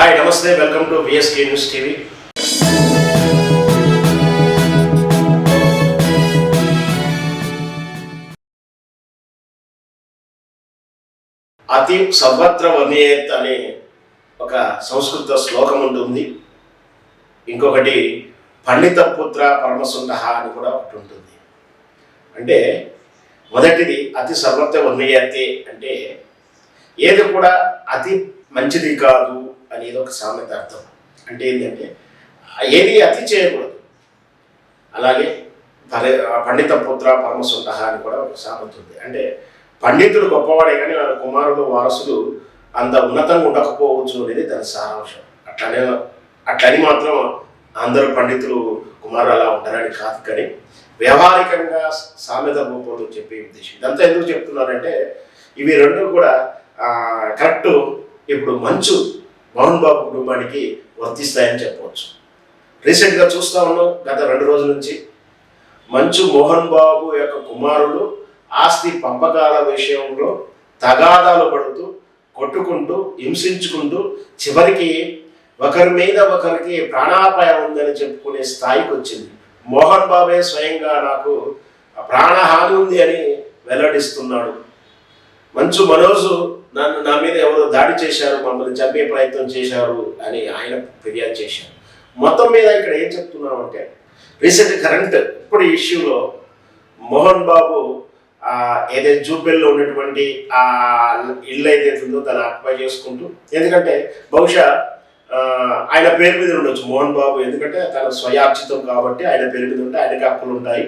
Hi నమస్తే welcome to VSK news TV అతి సర్వత్ర వనేత్ అనే ఒక సంస్కృత శ్లోకం ఉంటుంది. ఇంకొకటి పండిత పుత్ర పరమసుండ అని కూడా ఒకటి ఉంటుంది. అంటే మొదటిది అతి సర్వత్ర వన్యతే అంటే ఏది కూడా అతి మంచిది కాదు. అనేది ఒక సామెత అర్థం. అంటే ఏంటంటే ఏది అతి చేయకూడదు. అలాగే పరి పండిత పుత్ర పరమసుంట అని కూడా ఒక సామెత ఉంది. అంటే పండితుడు గొప్పవాడే కానీ వాళ్ళ కుమారుడు వారసులు అంత ఉన్నతంగా ఉండకపోవచ్చు అనేది దాని సారాంశం. అట్లనే అట్లని మాత్రం అందరూ పండితులు కుమారులు అలా ఉంటారని కాదు కానీ వ్యవహారికంగా సామెత రూపంలో చెప్పే ఉద్దేశం. ఇదంతా ఎందుకు చెప్తున్నారంటే ఇవి రెండు కూడా కరెక్ట్. ఇప్పుడు మంచు మోహన్ బాబు కుటుంబానికి వర్తిస్తాయని చెప్పవచ్చు. రీసెంట్గా చూస్తూ ఉన్నాం గత రెండు రోజుల నుంచి. మంచు మోహన్ బాబు యొక్క కుమారుడు ఆస్తి పంపకాల విషయంలో తగాదాలు పడుతూ కొట్టుకుంటూ హింసించుకుంటూ చివరికి ఒకరి మీద ఒకరికి ప్రాణాపాయం ఉందని చెప్పుకునే స్థాయికి వచ్చింది. మోహన్ బాబే స్వయంగా నాకు ప్రాణహాని ఉంది అని వెల్లడిస్తున్నాడు. మంచు మనోజు నన్ను నా మీద ఎవరో దాడి చేశారు మమ్మల్ని చంపే ప్రయత్నం చేశారు అని ఆయన ఫిర్యాదు చేశారు. మొత్తం మీద ఇక్కడ ఏం చెప్తున్నామంటే రీసెంట్ కరెంట్ ఇప్పుడు ఇష్యూలో మోహన్ బాబు ఏదైతే జూబెల్లో ఉన్నటువంటి ఆ ఇల్లు ఏదైతే ఉందో దాన్ని ఆక్యుపై చేసుకుంటూ ఎందుకంటే బహుశా ఆయన పేరు మీద ఉండొచ్చు మోహన్ బాబు ఎందుకంటే తన స్వయార్చితం కాబట్టి ఆయన పేరు మీద ఉంటే ఆయనకి హక్కులు ఉంటాయి.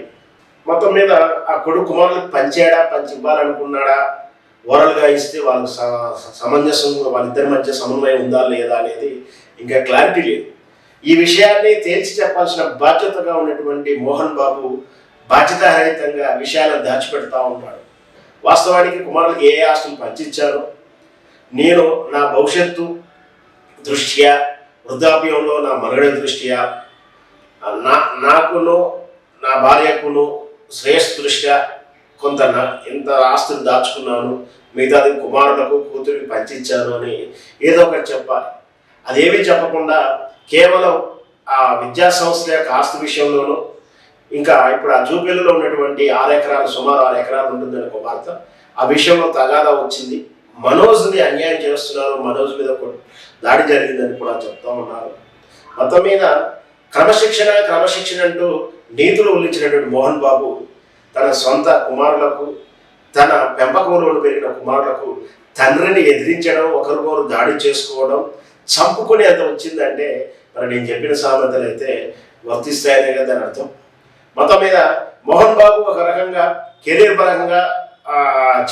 మొత్తం మీద ఆ కొడుకు కుమారులకు పనిచేయడా పంచి ఇవ్వాలనుకున్నాడా ఓరల్గా ఇస్తే వాళ్ళ స- సమంజసం వాళ్ళిద్దరి మధ్య సమన్వయం ఉందా లేదా అనేది ఇంకా క్లారిటీ లేదు. ఈ విషయాన్ని తేల్చి చెప్పాల్సిన బాధ్యతగా ఉన్నటువంటి మోహన్ బాబు బాధ్యతారహితంగా విషయాలను దాచిపెడతా ఉంటాడు. వాస్తవానికి కుమారులకు ఏ ఆస్తులు పంచిచ్చారో నేను నా భవిష్యత్తు దృష్ట్యా వృద్ధాప్యంలో నా మనుగడ దృష్ట్యా నా నాకును నా భార్యకును శ్రేయస్ దృష్ట్యా కొంత నా ఇంత ఆస్తులు దాచుకున్నాను మిగతాది కుమారులకు కూతురికి పంచిచ్చాను అని ఏదో ఒకటి చెప్పాలి. అదేమీ చెప్పకుండా కేవలం ఆ విద్యా సంస్థ యొక్క ఆస్తి విషయంలోనూ ఇంకా ఇప్పుడు ఆ జూబిల్లో ఉన్నటువంటి ఆరు ఎకరాలు సుమారు ఆరు ఎకరాలు ఉంటుందని ఒక వార్త. ఆ విషయంలో తగాదా వచ్చింది. మనోజ్ని అన్యాయం చేస్తున్నారు మనోజ్ మీద దాడి జరిగిందని కూడా చెప్తా ఉన్నారు. మొత్తం మీద క్రమశిక్షణ క్రమశిక్షణ అంటూ నీతులు ఉల్లించినటువంటి మోహన్ బాబు తన సొంత కుమారులకు తన పెంపకంలో పెరిగిన కుమారులకు తండ్రిని ఎదిరించడం ఒకరికొకరు దాడి చేసుకోవడం చంపుకునేంత వచ్చిందంటే మరి నేను చెప్పిన సామెతలు అయితే వర్తిస్తాయనే కదా అని అర్థం. మొత్తం మీద మోహన్ బాబు ఒక రకంగా కెరీర్ పరంగా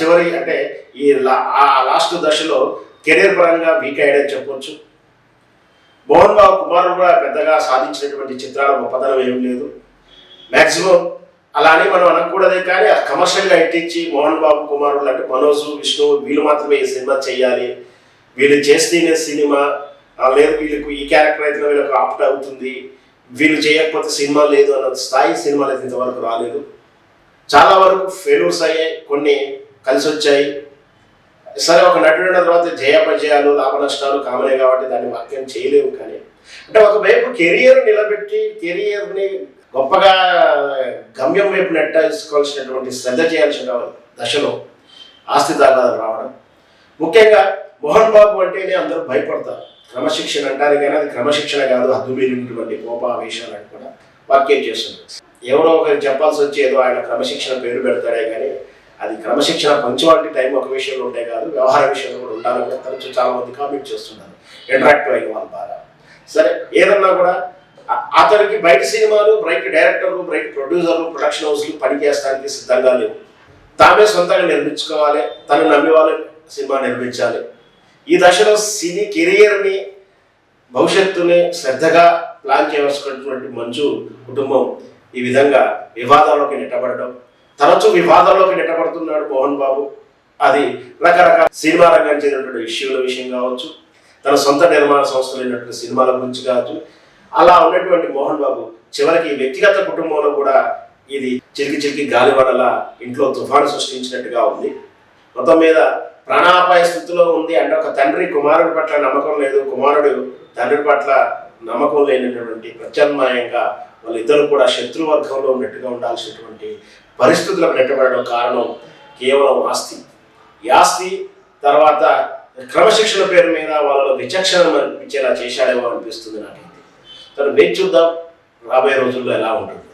చివరి అంటే ఈ లా- ఆ లాస్ట్ దశలో కెరీర్ పరంగా వీక్ అయ్యాడని చెప్పొచ్చు. మోహన్ బాబు కుమారుడు కూడా పెద్దగా సాధించినటువంటి చిత్రాల గొప్పతనం ఏం లేదు. మ్యాక్సిమం అలా అని మనం అనకూడదే కానీ కమర్షియల్గా ఎట్టించి మోహన్ బాబు కుమారుడు లాంటి మనోజ్ విష్ణు వీళ్ళు మాత్రమే ఈ సినిమా చేయాలి. వీళ్ళు చేస్తేనే సినిమా. లేదు వీళ్ళకు ఈ క్యారెక్టర్ అయితే వీళ్ళకు ఆప్ట్ అవుతుంది. వీళ్ళు చేయకపోతే సినిమా లేదు అన్న స్థాయి సినిమాలు అయితే ఇంతవరకు రాలేదు. చాలా వరకు ఫెయిల్యూర్స్ అయ్యాయి కొన్ని కలిసి వచ్చాయి. సరే ఒక నటుడు అయిన తర్వాత జయాపజయాలు లాభ నష్టాలు కామనే కాబట్టి దాన్ని వాక్యం చేయలేము కానీ. అంటే ఒకవైపు కెరియర్ నిలబెట్టి కెరియర్ని గొప్పగా గమ్యం వైపు నెట్టాల్సుకోవాల్సినటువంటి శ్రద్ధ చేయాల్సిన దశలో ఆస్తి రావడం. ముఖ్యంగా మోహన్ బాబు అంటేనే అందరూ భయపడతారు. క్రమశిక్షణ అంటారు కానీ అది క్రమశిక్షణ కాదు అద్దుమీరినటువంటి మీరినటువంటి అని కూడా వాక్యం చేస్తున్నారు ఎవరో ఒకరు చెప్పాల్సి వచ్చి ఏదో ఆయన క్రమశిక్షణ పేరు పెడతాడే కానీ అది క్రమశిక్షణ పంచువాలిటీ టైం ఒక విషయంలో ఉంటే కాదు వ్యవహార విషయంలో కూడా ఉండాలని కూడా తరచు చాలా మంది కామెంట్ చేస్తున్నారు. ఇంటరాక్టివ్ అయిన వాళ్ళ ద్వారా. సరే ఏదన్నా కూడా అతనికి బయట సినిమాలు బయట డైరెక్టర్లు బయట ప్రొడ్యూసర్లు ప్రొడక్షన్ హౌస్లు పనిచేయడానికి సిద్ధంగా లేవు. తామే సొంతంగా నిర్మించుకోవాలి తను నమ్మి సినిమా నిర్మించాలి. ఈ దశలో సినీ కెరియర్ని భవిష్యత్తుని శ్రద్ధగా ప్లాన్ చేయవలసినటువంటి మంచు కుటుంబం ఈ విధంగా వివాదాల్లోకి నెట్టబడడం. తరచూ వివాదాల్లోకి నెట్టబడుతున్నాడు మోహన్ బాబు. అది రకరకాల సినిమా రంగానికి చెందినటువంటి ఇష్యూల విషయం కావచ్చు తన సొంత నిర్మాణ సంస్థలు అయినటువంటి సినిమాల గురించి కావచ్చు అలా ఉన్నటువంటి మోహన్ బాబు చివరికి వ్యక్తిగత కుటుంబంలో కూడా ఇది చిరికి చిరికి గాలివడల ఇంట్లో తుఫాను సృష్టించినట్టుగా ఉంది. మొత్తం మీద ప్రాణాపాయ స్థితిలో ఉంది. అంటే ఒక తండ్రి కుమారుడి పట్ల నమ్మకం లేదు. కుమారుడు తండ్రి పట్ల నమ్మకం లేనటువంటి ప్రత్యామ్నాయంగా వాళ్ళిద్దరు కూడా శత్రువర్గంలో ఉన్నట్టుగా ఉండాల్సినటువంటి పరిస్థితులకు నెట్టబడడం కారణం కేవలం ఆస్తి. ఈ ఆస్తి తర్వాత క్రమశిక్షణ పేరు మీద వాళ్ళలో విచక్షణ అనిపించేలా చేశాడేమో అనిపిస్తుంది నాకు సరే వేచి చూద్దాం రాబోయే రోజుల్లో ఎలా ఉంటుంది?